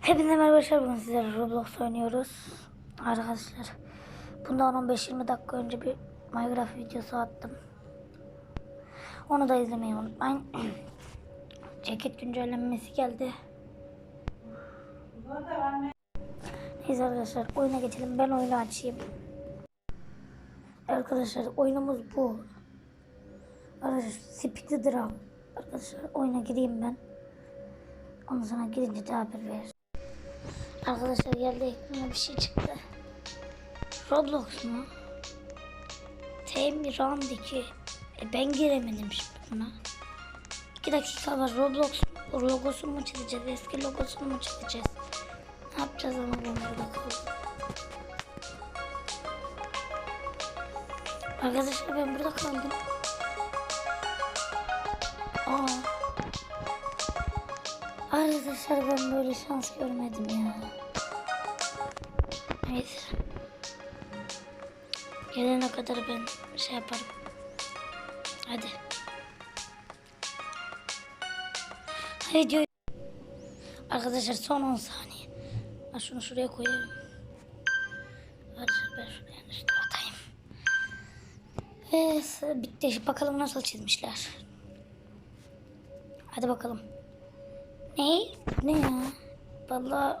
Hepinize merhaba arkadaşlar. Bugün sizlerle Roblox oynuyoruz. Arkadaşlar. Bundan 15-20 dakika önce bir Minecraft videosu attım. Onu da izlemeyi unutmayın. Ceket güncellenmesi geldi. Neyse arkadaşlar oyuna geçelim. Ben oyunu açayım. Arkadaşlar oyunumuz bu. Arkadaşlar Speed the Drum. Arkadaşlar oyuna gireyim ben. Ondan sonra girince de haber verir. Arkadaşlar geldi ekrana bir şey çıktı. Roblox mu? Round 2. E ben giremedim şimdi buna. 2 dakika var Roblox logosunu mu çizeceğiz? Eski logosunu mu çizeceğiz? Ne yapacağız ama ben burada kaldım. Arkadaşlar ben burada kaldım. Aa. Arkadaşlar ben böyle şans görmedim ya. Neyse. Gelene kadar ben şey yaparım. Hadi. Video. Arkadaşlar son 10 saniye. Ben şunu şuraya koyayım. Arkadaşlar ben şuraya yanlışlıkla atayım. Ve bitti. Bakalım nasıl çizmişler. Hadi bakalım. Ne? Ne ya? Vallahi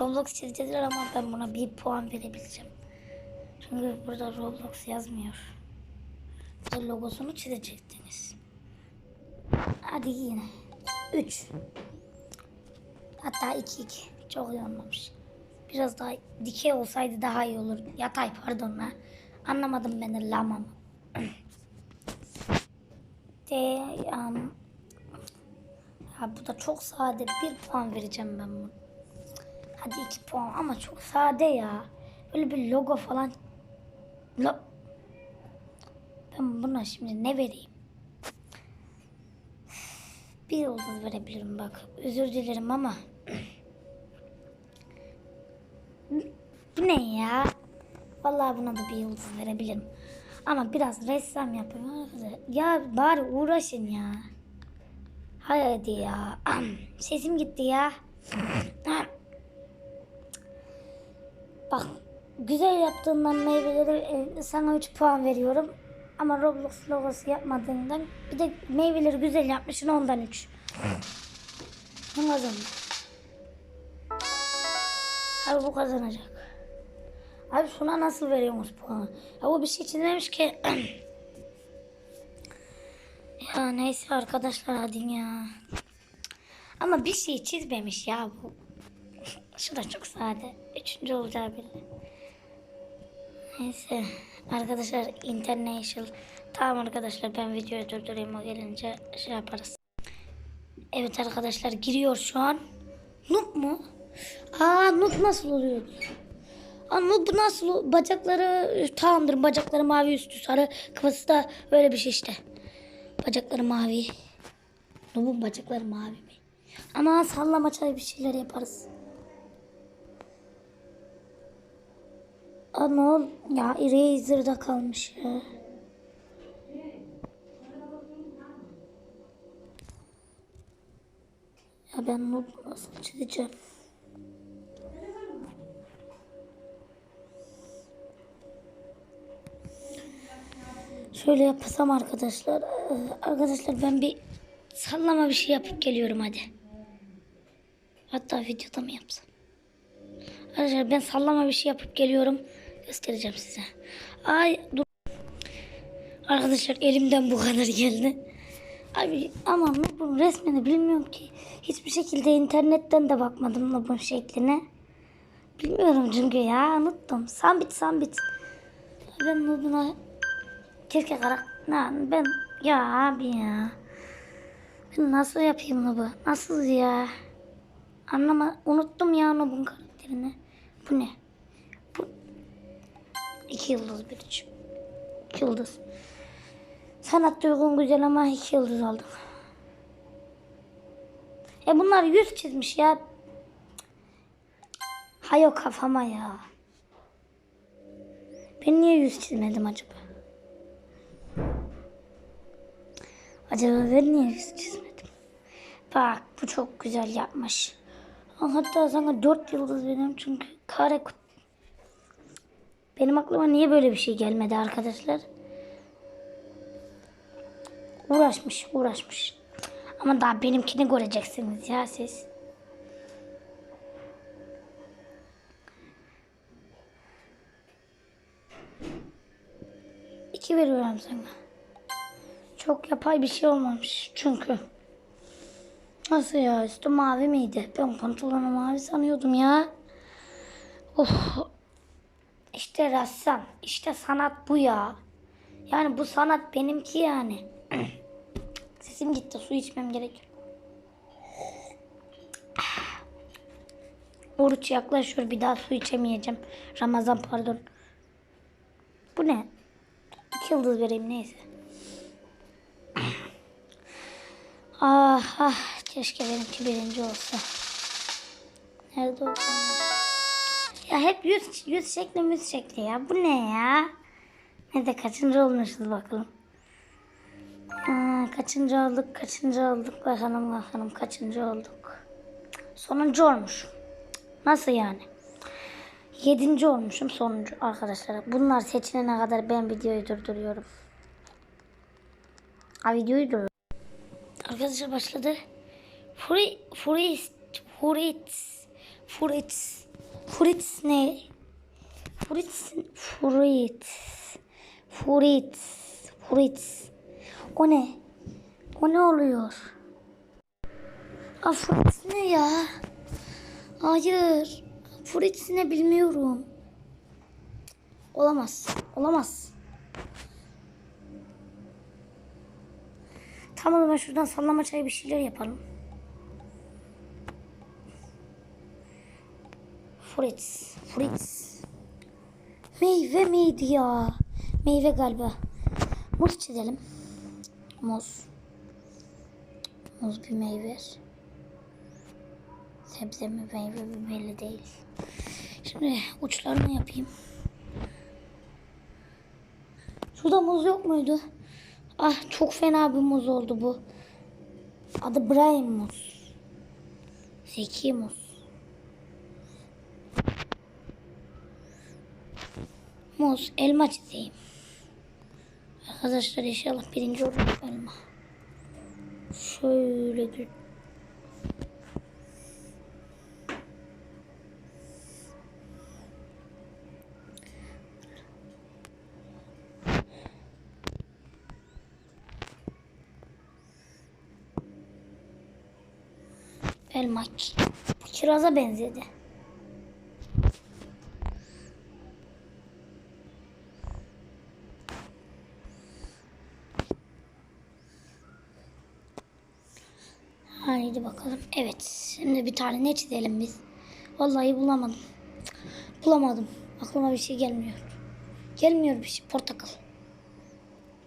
Roblox çizdiler ama ben buna bir puan verebileceğim. Çünkü burada Roblox yazmıyor. Burada logosunu çizecektiniz. Hadi yine. 3. Hatta 2 2. Çok iyi olmamış. Biraz daha dikey olsaydı daha iyi olur. Yatay pardon la. Anlamadım ben de lama mı? De, um, ya bu da çok sade. Bir puan vereceğim ben bunu. Hadi iki puan ama çok sade ya. Böyle bir logo falan. Lo ben buna şimdi ne vereyim? Bir yıldız verebilirim bak. Özür dilerim ama. Bu ne ya? Vallahi buna da bir yıldız verebilirim. Ama biraz ressam yapayım. Ya bari uğraşın ya. Hadi ya. Sesim gitti ya. Bak güzel yaptığından meyveleri e, sana 3 puan veriyorum. Ama Roblox logosu yapmadığından bir de meyveleri güzel yapmışsın ondan 3. Kim kazandı? Abi bu kazanacak. Abi şuna nasıl veriyorsunuz puan? Ya bu bir şey çizmemiş ki. ya neyse arkadaşlar hadi ya. Ama bir şey çizmemiş ya bu. Şu da çok sade. Üçüncü olacağı belli. Neyse. Arkadaşlar international. Tamam arkadaşlar ben videoyu durdurayım o gelince şey yaparız. Evet arkadaşlar giriyor şu an. Noob mu? Aa noob nasıl oluyor? Aa noob nasıl? Bacakları tamamdır. Bacakları mavi üstü sarı. Kafası da böyle bir şey işte. Bacakları mavi. Noob'un bacakları mavi mi? Ama sallama çay bir şeyler yaparız. Aa ne ol? Ya Razer'da kalmış ya. Ya ben noob nasıl çizeceğim? Şöyle yapsam arkadaşlar. Ee, Arkadaşlar ben bir sallama bir şey yapıp geliyorum hadi. Hatta videoda mı yapsam? Arkadaşlar ben sallama bir şey yapıp geliyorum. Göstereceğim size. Ay dur. Arkadaşlar elimden bu kadar geldi. Abi ama Nub'un resmini bilmiyorum ki. Hiçbir şekilde internetten de bakmadım Nub'un şekline. Bilmiyorum çünkü ya unuttum. Sambit sambit. Ben Nub'una keşke karak... Na, ben ya abi ya. Ben nasıl yapayım Nub'u? Nasıl ya? Anlama unuttum ya Nub'un karakterini. Bu ne? Bu iki yıldız bir üç. Yıldız. Sanat duygun güzel ama iki yıldız aldım. E bunlar yüz çizmiş ya. Hayo kafama ya. Ben niye yüz çizmedim acaba? Acaba ben niye çizmedim? Bak Bu çok güzel yapmış. Hatta sana dört yıldız veriyorum çünkü kare kut- Benim aklıma niye böyle bir şey gelmedi arkadaşlar? Uğraşmış, uğraşmış. Ama daha benimkini göreceksiniz ya siz. İki veriyorum sana. Çok yapay bir şey olmamış çünkü. Nasıl ya üstü mavi miydi? Ben pantolonu mavi sanıyordum ya. Of. İşte ressam. işte sanat bu ya. Yani bu sanat benimki yani. Sesim gitti. Su içmem gerek. Oruç yaklaşıyor. Bir daha su içemeyeceğim. Ramazan pardon. Bu ne? İki yıldız vereyim neyse. Ah ah keşke benimki birinci olsa. Nerede o? Ya hep yüz, yüz şekli yüz şekli ya. Bu ne ya? Ne de kaçıncı olmuşuz bakalım. Aa, kaçıncı olduk, kaçıncı olduk bakalım bakalım kaçıncı olduk. Sonuncu olmuş. Nasıl yani? Yedinci olmuşum sonuncu arkadaşlar. Bunlar seçilene kadar ben videoyu durduruyorum. Ha videoyu dur. Arkadaşlar başladı. Furi, Furis, Furitz, Furitz, Furitz ne? Furitz, Furitz, Furitz, Furitz. O ne? O ne oluyor? Aa, Furitz ne ya? Hayır. Furitz ne bilmiyorum. Olamaz. Olamaz. Tamam o zaman şuradan sallama çayı bir şeyler yapalım. Fritz. Fritz. Meyve miydi ya? Meyve galiba. Muz çizelim. Muz. Muz bir meyve. Sebze mi meyve mi belli değil. Şimdi uçlarını yapayım. Şurada muz yok muydu? Ah çok fena bir muz oldu bu. Adı Brian Muz. Zeki Muz. Muz, elma çizeyim. Arkadaşlar inşallah birinci olur elma. Şöyle bir elma. Kiraza benzedi. Haydi bakalım. Evet. Şimdi bir tane ne çizelim biz? Vallahi bulamadım. Bulamadım. Aklıma bir şey gelmiyor. Gelmiyor bir şey. Portakal.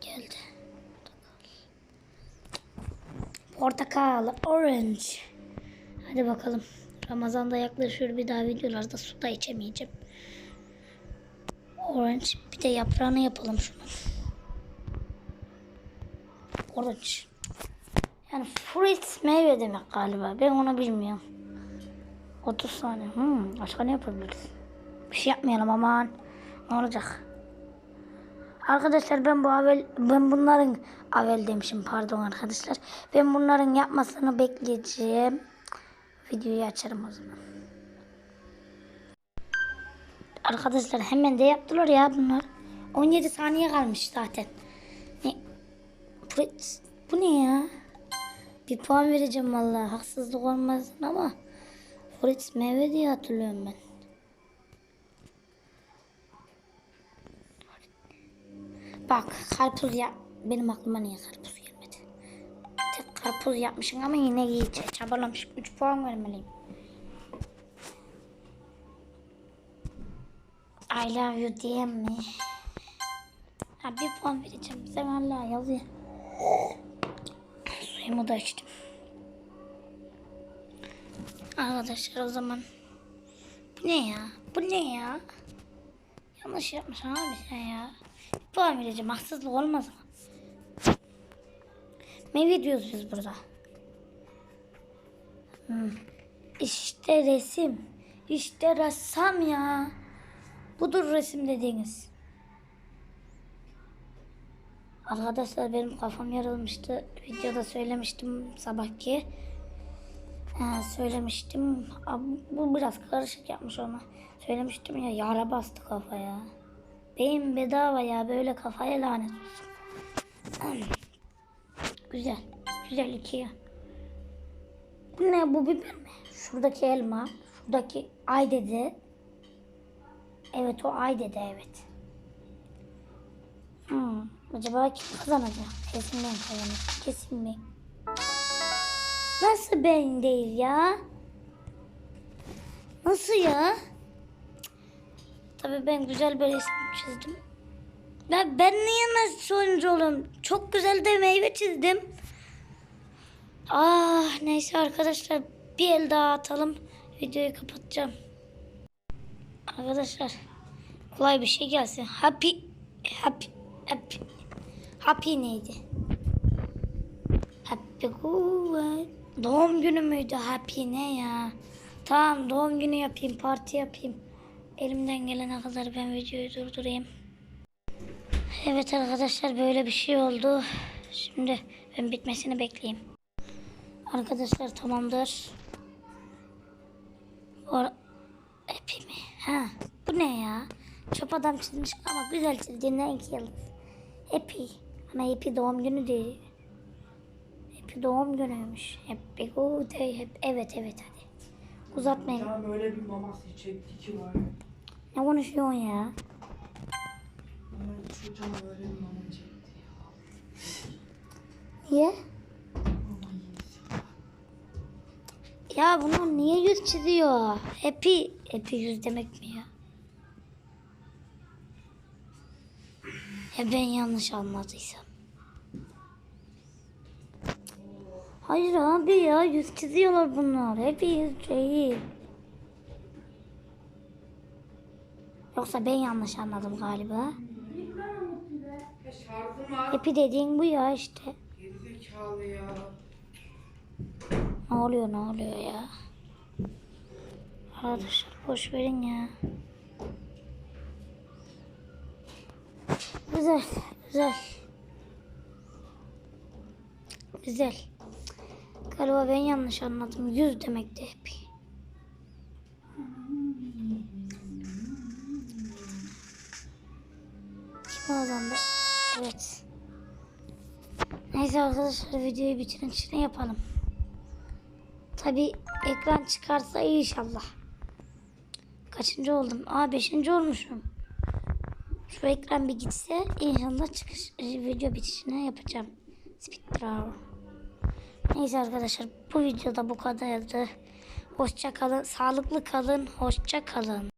Geldi. Portakal. Orange. Hadi bakalım. Ramazan da yaklaşıyor. Bir daha videolarda su da içemeyeceğim. Orange. Bir de yaprağını yapalım şunu. Orange. Yani fruit meyve demek galiba. Ben onu bilmiyorum. 30 saniye. Hmm, başka ne yapabiliriz? Bir şey yapmayalım aman. Ne olacak? Arkadaşlar ben bu avel ben bunların avel demişim pardon arkadaşlar. Ben bunların yapmasını bekleyeceğim. Videoyu açarım o zaman. Arkadaşlar hemen de yaptılar ya bunlar. 17 saniye kalmış zaten. Ne? Fruit- Bu ne ya? Bir puan vereceğim vallahi haksızlık olmasın ama Fritz meyve diye hatırlıyorum ben. Bak karpuz ya benim aklıma niye karpuz karpuz yapmışım ama yine iyi ç- çabalamışım. 3 puan vermeliyim. I love you diye mi? Ha bir puan vereceğim. Sen hala yazıyor. Suyumu da içtim. Arkadaşlar o zaman bu ne ya? Bu ne ya? Yanlış yapmışsın abi sen ya. Bir puan vereceğim. Haksızlık olmaz mı? Meyve diyoruz biz burada. Hmm. İşte resim. İşte ressam ya. Budur resim dediğiniz. Arkadaşlar benim kafam yarılmıştı. Videoda söylemiştim sabahki. Ha, söylemiştim. Ab- Bu biraz karışık yapmış onu. Söylemiştim ya yara bastı kafaya. Beyin bedava ya böyle kafaya lanet olsun. Güzel. Güzel iki ya. Bu ne bu biber mi? Şuradaki elma. Şuradaki ay dedi. Evet o ay dedi evet. Hmm, acaba kim kazanacak? Kesin ben kazanacağım. Kesin mi? Nasıl ben değil ya? Nasıl ya? Tabii ben güzel bir resim çizdim. Ben, ben niye nasıl sonucu oluyorum? Çok güzel de meyve çizdim. Ah neyse arkadaşlar bir el daha atalım. Videoyu kapatacağım. Arkadaşlar kolay bir şey gelsin. Happy happy happy happy neydi? Happy. Doğum günü müydü happy ne ya? Tamam doğum günü yapayım parti yapayım. Elimden gelene kadar ben videoyu durdurayım. Evet arkadaşlar böyle bir şey oldu. Şimdi ben bitmesini bekleyeyim. Arkadaşlar tamamdır. Or Happy mi? Ha, bu ne ya? Çöp adam çizmiş ama güzel çizdiğinden iki yıldız. Happy. Ama Happy doğum günü değil. Happy doğum günüymüş. Happy good day. Happy. Evet evet hadi. Uzatmayın. Ya böyle bir maması çekti ki var. Ne konuşuyorsun ya? Ama çocuğa böyle bir mama çekti ya. Niye? Ya bunlar niye yüz çiziyor? Happy. Happy yüz demek mi ya? Ya ben yanlış anladıysam. Hayır abi ya yüz çiziyorlar bunlar. Happy yüz değil. Yoksa ben yanlış anladım galiba. Şarkı var. Happy dediğin bu ya işte. Gerizekalı ya. Ne oluyor ne oluyor ya? Arkadaşlar boş verin ya. Güzel, güzel. Güzel. Galiba ben yanlış anladım. Yüz demekti hep. Kim kazandı? Evet. Neyse arkadaşlar videoyu bitirin içine yapalım. Tabi ekran çıkarsa inşallah. Kaçıncı oldum? Aa beşinci olmuşum. Şu ekran bir gitse inşallah çıkış video bitişine yapacağım. Speed. Neyse arkadaşlar bu videoda bu kadardı. Hoşça kalın, sağlıklı kalın, hoşça kalın.